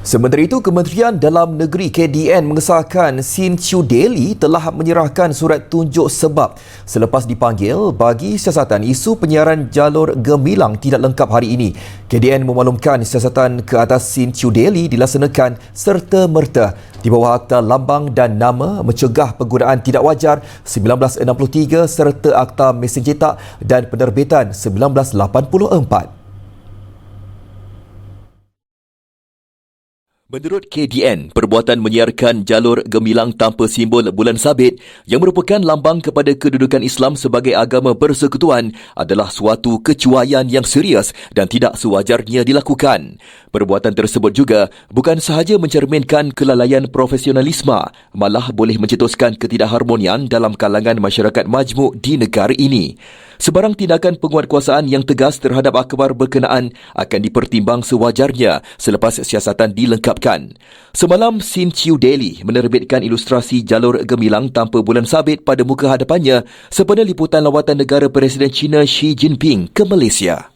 Sementara itu, Kementerian Dalam Negeri KDN mengesahkan Sin Chiu Daily telah menyerahkan surat tunjuk sebab selepas dipanggil bagi siasatan isu penyiaran jalur gemilang tidak lengkap hari ini. KDN memaklumkan siasatan ke atas Sin Chiu Daily dilaksanakan serta-merta di bawah Akta Lambang dan Nama Mencegah Penggunaan Tidak Wajar 1963 serta Akta Mesin Cetak dan Penerbitan 1984. Menurut KDN, perbuatan menyiarkan jalur gemilang tanpa simbol bulan sabit yang merupakan lambang kepada kedudukan Islam sebagai agama persekutuan adalah suatu kecuaian yang serius dan tidak sewajarnya dilakukan. Perbuatan tersebut juga bukan sahaja mencerminkan kelalaian profesionalisme, malah boleh mencetuskan ketidakharmonian dalam kalangan masyarakat majmuk di negara ini. Sebarang tindakan penguatkuasaan yang tegas terhadap akhbar berkenaan akan dipertimbang sewajarnya selepas siasatan dilengkapkan. Semalam, Sin Chiu Daily menerbitkan ilustrasi jalur gemilang tanpa bulan sabit pada muka hadapannya sempena liputan lawatan negara Presiden China Xi Jinping ke Malaysia.